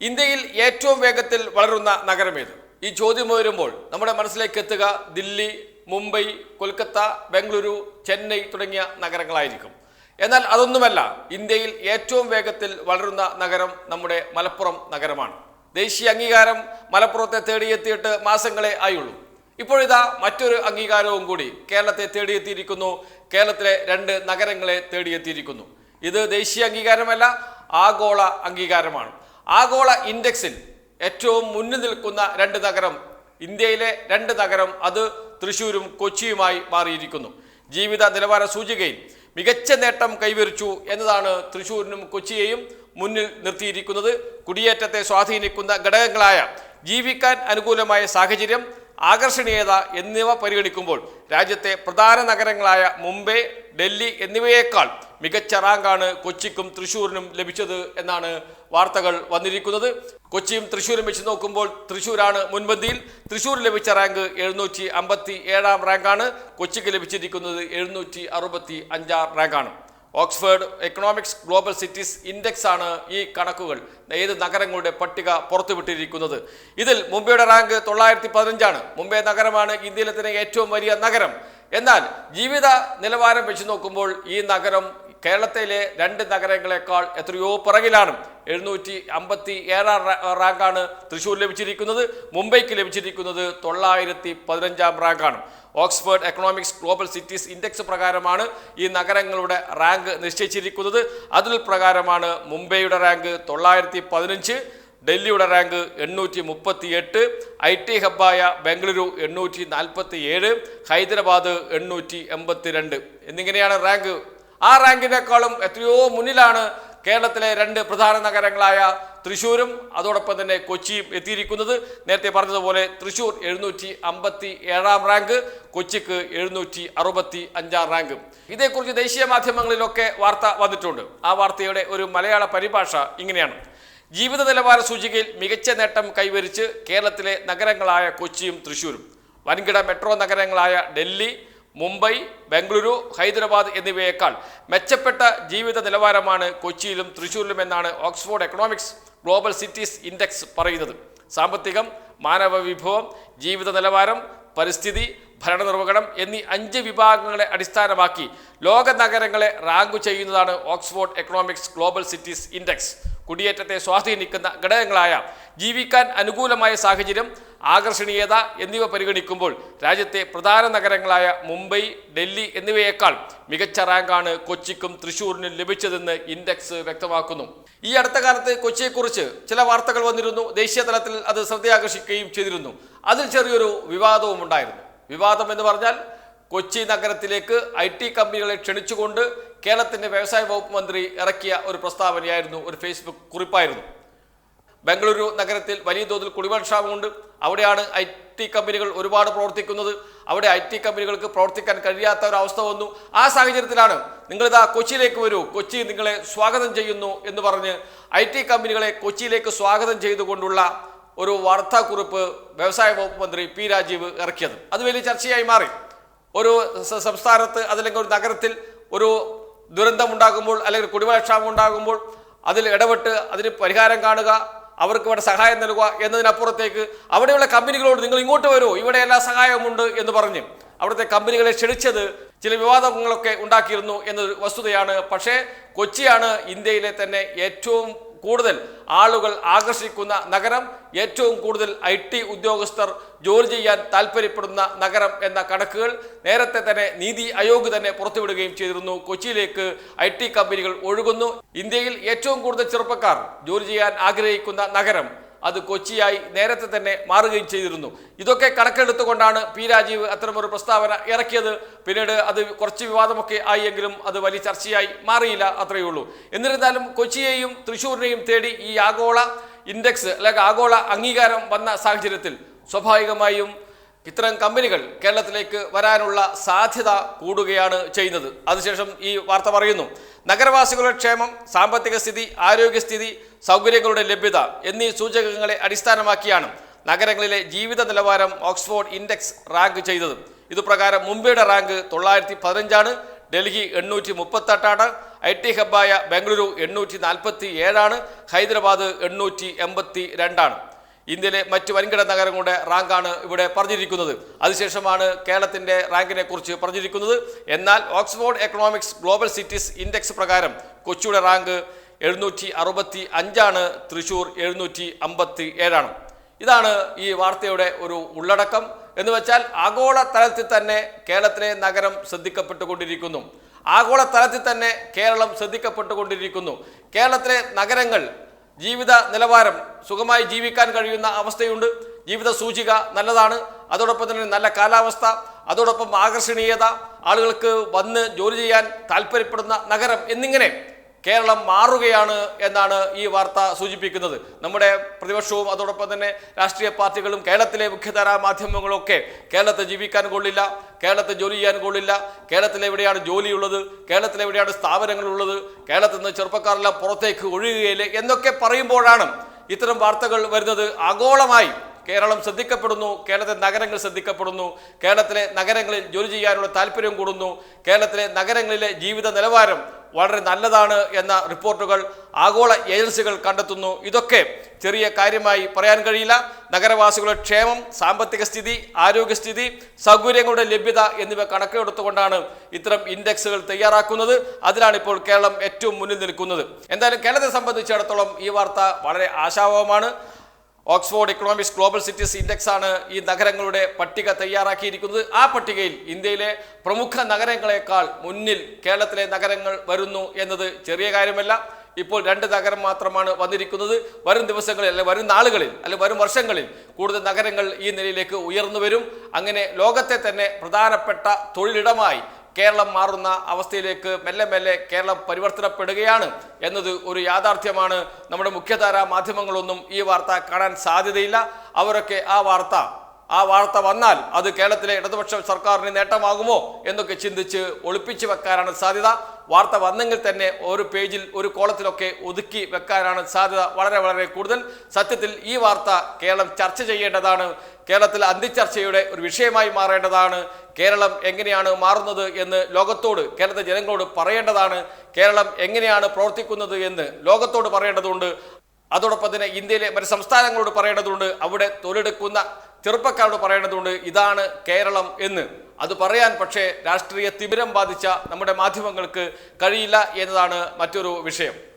ഇന്ത്യയിൽ ഏറ്റവും വേഗത്തിൽ വളരുന്ന നഗരമേത്? ഈ ചോദ്യം വരുമ്പോൾ നമ്മുടെ മനസ്സിലേക്ക് എത്തുക ദില്ലി മുംബൈ കൊൽക്കത്ത ബംഗളൂരു ചെന്നൈ തുടങ്ങിയ നഗരങ്ങളായിരിക്കും. എന്നാൽ അതൊന്നുമല്ല ഇന്ത്യയിൽ ഏറ്റവും വേഗത്തിൽ വളരുന്ന നഗരം നമ്മുടെ മലപ്പുറം നഗരമാണ്. ദേശീയ അംഗീകാരം മലപ്പുറത്തെ തേടിയെത്തിയിട്ട് മാസങ്ങളെ ആയുള്ളൂ. ഇപ്പോഴിതാ മറ്റൊരു അംഗീകാരവും കൂടി കേരളത്തെ തേടിയെത്തിയിരിക്കുന്നു. കേരളത്തിലെ രണ്ട് നഗരങ്ങളെ തേടിയെത്തിയിരിക്കുന്നു. ഇത് ദേശീയ അംഗീകാരമല്ല ആഗോള അംഗീകാരമാണ്. ആഗോള ഇൻഡെക്സിൽ ഏറ്റവും മുന്നിൽ നിൽക്കുന്ന രണ്ട് നഗരം ഇന്ത്യയിലെ രണ്ട് നഗരം അത് തൃശ്ശൂരും കൊച്ചിയുമായി മാറിയിരിക്കുന്നു. ജീവിത നിലവാര സൂചികയിൽ മികച്ച നേട്ടം കൈവരിച്ചു എന്നതാണ് തൃശ്ശൂരിനും കൊച്ചിയെയും മുന്നിൽ നിർത്തിയിരിക്കുന്നത്. കുടിയേറ്റത്തെ സ്വാധീനിക്കുന്ന ഘടകങ്ങളായ ജീവിക്കാൻ അനുകൂലമായ സാഹചര്യം ആകർഷണീയത എന്നിവ പരിഗണിക്കുമ്പോൾ രാജ്യത്തെ പ്രധാന നഗരങ്ങളായ മുംബൈ ഡൽഹി എന്നിവയേക്കാൾ മികച്ച റാങ്കാണ് കൊച്ചിക്കും തൃശ്ശൂരിനും ലഭിച്ചത് എന്നാണ് വാർത്തകൾ വന്നിരിക്കുന്നത്. കൊച്ചിയും തൃശ്ശൂരും വെച്ച് നോക്കുമ്പോൾ തൃശ്ശൂരാണ് മുൻപന്തിയിൽ. തൃശ്ശൂർ ലഭിച്ച റാങ്ക് എഴുന്നൂറ്റി അമ്പത്തി ഏഴാം റാങ്കാണ്. കൊച്ചിക്ക് ലഭിച്ചിരിക്കുന്നത് എഴുന്നൂറ്റി അറുപത്തി അഞ്ചാം റാങ്കാണ്. Oxford Economics Global Cities Index ആണ് ഈ കണക്കുകൾ ഏത് നഗരങ്ങളുടെ പട്ടിക പുറത്തുവിട്ടിരിക്കുന്നത്. ഇതിൽ മുംബൈയുടെ റാങ്ക് തൊള്ളായിരത്തി പതിനഞ്ചാണ് മുംബൈ നഗരമാണ് ഇന്ത്യയിലെ തന്നെ ഏറ്റവും വലിയ നഗരം. എന്നാൽ ജീവിത നിലവാരം വെച്ച് നോക്കുമ്പോൾ ഈ നഗരം കേരളത്തിലെ രണ്ട് നഗരങ്ങളെക്കാൾ എത്രയോ പിറകിലാണ് എഴുന്നൂറ്റി അമ്പത്തി ഏഴാം റാങ്കാണ് തൃശ്ശൂർ ലഭിച്ചിരിക്കുന്നത്. മുംബൈക്ക് ലഭിച്ചിരിക്കുന്നത് തൊള്ളായിരത്തി പതിനഞ്ചാം റാങ്കാണ്. Oxford Economics Global Cities Index പ്രകാരമാണ് ഈ നഗരങ്ങളുടെ റാങ്ക് നിശ്ചയിച്ചിരിക്കുന്നത്. അതിൽ പ്രകാരമാണ് മുംബൈയുടെ റാങ്ക് തൊള്ളായിരത്തി പതിനഞ്ച് ഡൽഹിയുടെ റാങ്ക് എണ്ണൂറ്റി മുപ്പത്തി എട്ട് ഐ ടി ഹബ്ബായ ബംഗളൂരു എണ്ണൂറ്റി നാൽപ്പത്തി ഏഴ് ഹൈദരാബാദ് എണ്ണൂറ്റി എൺപത്തി രണ്ട് എന്നിങ്ങനെയാണ് റാങ്ക് ആ റാങ്കിനേക്കാളും എത്രയോ മുന്നിലാണ് കേരളത്തിലെ രണ്ട് പ്രധാന നഗരങ്ങളായ തൃശ്ശൂരും അതോടൊപ്പം തന്നെ കൊച്ചിയും എത്തിയിരിക്കുന്നത്. നേരത്തെ പറഞ്ഞതുപോലെ തൃശ്ശൂർ എഴുന്നൂറ്റി അമ്പത്തി ഏഴാം റാങ്ക് കൊച്ചിക്ക് എഴുന്നൂറ്റി അറുപത്തി അഞ്ചാം റാങ്ക്. ഇതേക്കുറിച്ച് ദേശീയ മാധ്യമങ്ങളിലൊക്കെ വാർത്ത വന്നിട്ടുണ്ട്. ആ വാർത്തയുടെ ഒരു മലയാള പരിഭാഷ ഇങ്ങനെയാണ്. ജീവിത നിലവാര സൂചികയിൽ മികച്ച നേട്ടം കൈവരിച്ച് കേരളത്തിലെ നഗരങ്ങളായ കൊച്ചിയും തൃശ്ശൂരും വൻകിട മെട്രോ നഗരങ്ങളായ ഡൽഹി മുംബൈ ബംഗളൂരു ഹൈദരാബാദ് എന്നിവയേക്കാൾ മെച്ചപ്പെട്ട ജീവിത നിലവാരമാണ് കൊച്ചിയിലും തൃശ്ശൂരിലും എന്നാണ് Oxford Economics Global Cities Index പറയുന്നത്. സാമ്പത്തികം മാനവ വിഭവം ജീവിത നിലവാരം പരിസ്ഥിതി ഭരണനിർവഹണം എന്നീ അഞ്ച് വിഭാഗങ്ങളെ അടിസ്ഥാനമാക്കി ലോക നഗരങ്ങളെ റാങ്ക് ചെയ്യുന്നതാണ് Oxford Economics Global Cities Index. കുടിയേറ്റത്തെ സ്വാധീനിക്കുന്ന ഘടകങ്ങളായ ജീവിക്കാൻ അനുകൂലമായ സാഹചര്യം ആകർഷണീയത എന്നിവ പരിഗണിക്കുമ്പോൾ രാജ്യത്തെ പ്രധാന നഗരങ്ങളായ മുംബൈ ഡൽഹി എന്നിവയേക്കാൾ മികച്ച റാങ്കാണ് കൊച്ചിക്കും തൃശൂരിനും ലഭിച്ചതെന്ന് ഇൻഡെക്സ് വ്യക്തമാക്കുന്നു. ഈ അടുത്ത കാലത്ത് കൊച്ചിയെക്കുറിച്ച് ചില വാർത്തകൾ വന്നിരുന്നു. ദേശീയ തലത്തിൽ അത് ശ്രദ്ധയാകർഷിക്കുകയും ചെയ്തിരുന്നു. അതിൽ ചെറിയൊരു വിവാദവും ഉണ്ടായിരുന്നു. വിവാദം എന്ന് പറഞ്ഞാൽ കൊച്ചി നഗരത്തിലേക്ക് ഐ ടി കമ്പനികളെ ക്ഷണിച്ചുകൊണ്ട് കേരളത്തിന്റെ വ്യവസായ വകുപ്പ് മന്ത്രി ഇറക്കിയ ഒരു പ്രസ്താവനയായിരുന്നു. ഒരു ഫേസ്ബുക്ക് കുറിപ്പായിരുന്നു. ബംഗളൂരു നഗരത്തിൽ വലിയ തോതിൽ കുടിവെള്ളക്ഷാമമുണ്ട്. അവിടെയാണ് ഐ ടി കമ്പനികൾ ഒരുപാട് പ്രവർത്തിക്കുന്നത്. അവിടെ ഐ ടി കമ്പനികൾക്ക് പ്രവർത്തിക്കാൻ കഴിയാത്ത ഒരു അവസ്ഥ വന്നു. ആ സാഹചര്യത്തിലാണ് നിങ്ങളിതാ കൊച്ചിയിലേക്ക് വരൂ. കൊച്ചി നിങ്ങളെ സ്വാഗതം ചെയ്യുന്നു എന്ന് പറഞ്ഞ് ഐ ടി കമ്പനികളെ കൊച്ചിയിലേക്ക് സ്വാഗതം ചെയ്തുകൊണ്ടുള്ള ഒരു വാർത്താക്കുറിപ്പ് വ്യവസായ വകുപ്പ് മന്ത്രി പി രാജീവ് ഇറക്കിയത്. അത് വലിയ ചർച്ചയായി മാറി. ഒരു സംസ്ഥാനത്ത് അതല്ലെങ്കിൽ ഒരു നഗരത്തിൽ ഒരു ദുരന്തമുണ്ടാകുമ്പോൾ അല്ലെങ്കിൽ കുടിവെള്ളക്ഷാമം ഉണ്ടാകുമ്പോൾ അതിൽ ഇടപെട്ട് അതിന് പരിഹാരം കാണുക അവർക്ക് ഇവിടെ സഹായം നൽകുക എന്നതിനപ്പുറത്തേക്ക് അവിടെയുള്ള കമ്പനികളോട് നിങ്ങൾ ഇങ്ങോട്ട് വരുമോ ഇവിടെ എല്ലാ സഹായവുമുണ്ട് എന്ന് പറഞ്ഞ് അവിടുത്തെ കമ്പനികളെ ക്ഷണിച്ചത് ചില വിവാദങ്ങളൊക്കെ ഉണ്ടാക്കിയിരുന്നു എന്നൊരു വസ്തുതയാണ്. പക്ഷേ കൊച്ചിയാണ് ഇന്ത്യയിലെ തന്നെ ഏറ്റവും കൂടുതൽ ആളുകൾ ആകർഷിക്കുന്ന നഗരം ഏറ്റവും കൂടുതൽ ഐ ടി ഉദ്യോഗസ്ഥർ ജോലി ചെയ്യാൻ താല്പര്യപ്പെടുന്ന നഗരം എന്ന കണക്കുകൾ നേരത്തെ തന്നെ നീതി ആയോഗ് തന്നെ പുറത്തുവിടുകയും ചെയ്തിരുന്നു. കൊച്ചിയിലേക്ക് ഐ ടി കമ്പനികൾ ഒഴുകുന്നു. ഇന്ത്യയിൽ ഏറ്റവും കൂടുതൽ ചെറുപ്പക്കാർ ജോലി ചെയ്യാൻ ആഗ്രഹിക്കുന്ന നഗരം അത് കൊച്ചിയായി നേരത്തെ തന്നെ മാറുകയും ചെയ്തിരുന്നു. ഇതൊക്കെ കണക്കെടുത്തുകൊണ്ടാണ് പി രാജീവ് അത്തരമൊരു പ്രസ്താവന ഇറക്കിയത്. പിന്നീട് അത് കുറച്ച് വിവാദമൊക്കെ ആയെങ്കിലും അത് വലിയ ചർച്ചയായി മാറിയില്ല അത്രയേ ഉള്ളൂ. എന്നിരുന്നാലും കൊച്ചിയെയും തൃശ്ശൂരിനെയും തേടി ഈ ആഗോള ഇൻഡെക്സ് അല്ലെങ്കിൽ ആഗോള അംഗീകാരം വന്ന സാഹചര്യത്തിൽ സ്വാഭാവികമായും ഇത്തരം കമ്പനികൾ കേരളത്തിലേക്ക് വരാനുള്ള സാധ്യത കൂടുകയാണ് ചെയ്യുന്നത്. അതിനുശേഷം ഈ വാർത്ത പറയുന്നു. നഗരവാസികളുടെ ക്ഷേമം സാമ്പത്തിക സ്ഥിതി ആരോഗ്യസ്ഥിതി സൗകര്യങ്ങളുടെ ലഭ്യത എന്നീ സൂചകങ്ങളെ അടിസ്ഥാനമാക്കിയാണ് നഗരങ്ങളിലെ ജീവിത നിലവാരം ഓക്സ്ഫോർഡ് ഇൻഡെക്സ് റാങ്ക് ചെയ്തത്. ഇതുപ്രകാരം മുംബൈയുടെ റാങ്ക് തൊള്ളായിരത്തി പതിനഞ്ചാണ് ഡൽഹി എണ്ണൂറ്റി മുപ്പത്തെട്ടാണ് ഐ ടി ഹബ്ബായ ബംഗളൂരു എണ്ണൂറ്റി നാൽപ്പത്തി ഏഴാണ് ഹൈദരാബാദ് എണ്ണൂറ്റി എൺപത്തി രണ്ടാണ് ഇന്ത്യയിലെ മറ്റ് വൻകിട നഗരങ്ങളുടെ റാങ്കാണ് ഇവിടെ പറഞ്ഞിരിക്കുന്നത്. അതിനുശേഷമാണ് കേരളത്തിന്റെ റാങ്കിനെ കുറിച്ച് പറഞ്ഞിരിക്കുന്നത്. എന്നാൽ Oxford Economics Global Cities Index പ്രകാരം കൊച്ചിയുടെ റാങ്ക് എഴുന്നൂറ്റി അറുപത്തി അഞ്ചാണ് തൃശൂർ എഴുന്നൂറ്റി അമ്പത്തി ഏഴാണ് ഇതാണ് ഈ വാർത്തയുടെ ഒരു ഉള്ളടക്കം. എന്ന് വെച്ചാൽ ആഗോള തലത്തിൽ തന്നെ കേരളത്തിലെ നഗരം ശ്രദ്ധിക്കപ്പെട്ടുകൊണ്ടിരിക്കുന്നു. ആഗോള തലത്തിൽ തന്നെ കേരളം ശ്രദ്ധിക്കപ്പെട്ടുകൊണ്ടിരിക്കുന്നു. കേരളത്തിലെ നഗരങ്ങൾ ജീവിത നിലവാരം സുഖമായി ജീവിക്കാൻ കഴിയുന്ന അവസ്ഥയുണ്ട്. ജീവിത സൂചിക നല്ലതാണ്. അതോടൊപ്പം തന്നെ നല്ല കാലാവസ്ഥ അതോടൊപ്പം ആകർഷണീയത ആളുകൾക്ക് വന്ന് ജോലി ചെയ്യാൻ താല്പര്യപ്പെടുന്ന നഗരം എന്നിങ്ങനെ കേരളം മാറുകയാണ് എന്നാണ് ഈ വാർത്ത സൂചിപ്പിക്കുന്നത്. നമ്മുടെ പ്രതിപക്ഷവും അതോടൊപ്പം തന്നെ രാഷ്ട്രീയ പാർട്ടികളും കേരളത്തിലെ മുഖ്യധാരാ മാധ്യമങ്ങളൊക്കെ കേരളത്തെ ജീവിക്കാൻ കൊള്ളില്ല കേരളത്തെ ജോലി ചെയ്യാൻ കൊള്ളില്ല കേരളത്തിൽ എവിടെയാണ് ജോലിയുള്ളത് കേരളത്തിൽ എവിടെയാണ് സ്ഥാപനങ്ങളുള്ളത് കേരളത്തിൽ നിന്ന് ചെറുപ്പക്കാരെല്ലാം പുറത്തേക്ക് ഒഴുകുകയില്ലേ എന്നൊക്കെ പറയുമ്പോഴാണ് ഇത്തരം വാർത്തകൾ വരുന്നത്. ആഗോളമായി കേരളം ശ്രദ്ധിക്കപ്പെടുന്നു കേരളത്തിലെ നഗരങ്ങൾ ശ്രദ്ധിക്കപ്പെടുന്നു കേരളത്തിലെ നഗരങ്ങളിൽ ജോലി ചെയ്യാനുള്ള താല്പര്യം കൂടുന്നു കേരളത്തിലെ നഗരങ്ങളിലെ ജീവിത നിലവാരം വളരെ നല്ലതാണ് എന്ന റിപ്പോർട്ടുകൾ ആഗോള ഏജൻസികൾ കണ്ടെത്തുന്നു. ഇതൊക്കെ ചെറിയ കാര്യമായി പറയാൻ കഴിയില്ല. നഗരവാസികളുടെ ക്ഷേമം സാമ്പത്തിക സ്ഥിതി ആരോഗ്യസ്ഥിതി സൗകര്യങ്ങളുടെ ലഭ്യത എന്നിവ കണക്കിലെടുത്തുകൊണ്ടാണ് ഇത്തരം ഇൻഡെക്സുകൾ തയ്യാറാക്കുന്നത്. അതിലാണ് ഇപ്പോൾ കേരളം ഏറ്റവും മുന്നിൽ നിൽക്കുന്നത്. എന്തായാലും കേരളത്തെ സംബന്ധിച്ചിടത്തോളം ഈ വാർത്ത വളരെ ആശാവഹമാണ്. Oxford Economics Global Cities Index ആണ് ഈ നഗരങ്ങളുടെ പട്ടിക തയ്യാറാക്കിയിരിക്കുന്നത്. ആ പട്ടികയിൽ ഇന്ത്യയിലെ പ്രമുഖ നഗരങ്ങളെക്കാൾ മുന്നിൽ കേരളത്തിലെ നഗരങ്ങൾ വരുന്നു എന്നത് ചെറിയ കാര്യമല്ല. ഇപ്പോൾ രണ്ട് നഗരം മാത്രമാണ് വന്നിരിക്കുന്നത്. വരും ദിവസങ്ങളിൽ അല്ലെ വരും നാളുകളിൽ അല്ലെ വരും വർഷങ്ങളിൽ കൂടുതൽ നഗരങ്ങൾ ഈ നിലയിലേക്ക് ഉയർന്നു വരും. അങ്ങനെ ലോകത്തെ തന്നെ പ്രധാനപ്പെട്ട തൊഴിലിടമായി കേരളം മാറുന്ന അവസ്ഥയിലേക്ക് മെല്ലെ മെല്ലെ കേരളം പരിവർത്തനപ്പെടുകയാണ് എന്നത് ഒരു യാഥാർത്ഥ്യമാണ്. നമ്മുടെ മുഖ്യധാരാ മാധ്യമങ്ങളൊന്നും ഈ വാർത്ത കാണാൻ സാധ്യതയില്ല. അവരൊക്കെ ആ വാർത്ത ആ വാർത്ത വന്നാൽ അത് കേരളത്തിലെ ഇടതുപക്ഷ സർക്കാരിന് നേട്ടമാകുമോ എന്നൊക്കെ ചിന്തിച്ച് ഒളിപ്പിച്ചു വെക്കാനാണ് സാധ്യത. വാർത്ത വന്നെങ്കിൽ തന്നെ ഒരു പേജിൽ ഒരു കോളത്തിലൊക്കെ ഒതുക്കി വെക്കാനാണ് സാധ്യത വളരെ വളരെ കൂടുതൽ. സത്യത്തിൽ ഈ വാർത്ത കേരളം ചർച്ച ചെയ്യേണ്ടതാണ്. കേരളത്തിൽ അന്തിച്ചർച്ചയുടെ ഒരു വിഷയമായി മാറേണ്ടതാണ്. കേരളം എങ്ങനെയാണ് മാറുന്നത് എന്ന് ലോകത്തോട് കേരളത്തെ ജനങ്ങളോട് പറയേണ്ടതാണ്. കേരളം എങ്ങനെയാണ് പ്രവർത്തിക്കുന്നത് എന്ന് ലോകത്തോട് പറയേണ്ടതുണ്ട്. അതോടൊപ്പം തന്നെ ഇന്ത്യയിലെ മറ്റ് സംസ്ഥാനങ്ങളോട് പറയേണ്ടതുണ്ട്. അവിടെ തൊഴിലെടുക്കുന്ന ചെറുപ്പക്കാരോട് പറയേണ്ടതുണ്ട് ഇതാണ് കേരളം എന്ന്. അത് പറയാൻ പക്ഷേ രാഷ്ട്രീയ തിമിരം ബാധിച്ച നമ്മുടെ മാധ്യമങ്ങൾക്ക് കഴിയില്ല എന്നതാണ് മറ്റൊരു വിഷയം.